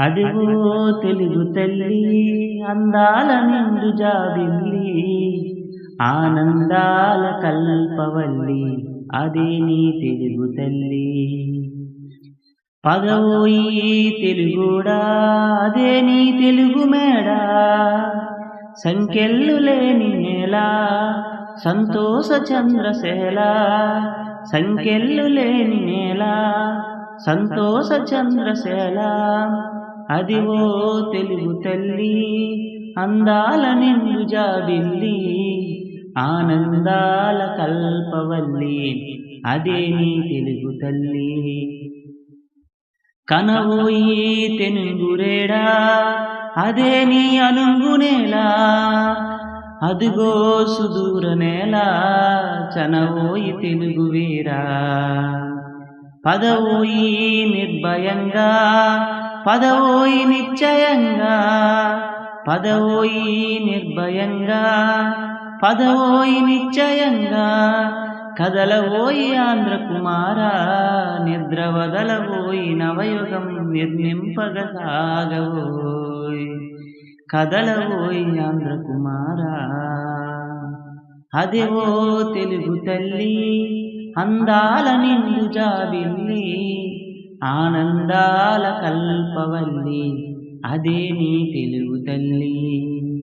అదిగో తెలుగు తల్లి అందాల నిండు జాబిల్లి ఆనందాల కల్పవల్లి అదే నీ తెలుగు తల్లి. పదవోయి తెలుగుడా అదే నీ తెలుగు మేడా. సంఖ్యలు లేని నేల సంతోష చంద్రశేల సంఖ్యలు లేని నేల సంతోష చంద్రశేల అదివో తెలుగు తల్లి అందాల నిన్ను జాబిల్లి ఆనందాల కల్పవల్లి అదే నీ తెలుగు తల్లి. కనవోయి తెనుగురేడా అదే నీ అనుగునేలా అదిగో సుదూర నేల చనవోయి తెలుగు వీరా. పదవోయి నిర్భయంగా పదవోయి నిశ్చయంగా పదవోయి నిర్భయంగా పదవోయి నిశ్చయంగా కదలవోయి ఆంధ్ర కుమార నిద్ర వదలవోయి నవయుగం నిర్నింపగ సాగవోయ్ కదలవోయి ఆంధ్ర కుమార అదివో తెలుగు తల్లి అందాల నిండు జాబిల్లి ఆనందాల కల్పవల్లి అదే నీ తెలుగు తల్లి.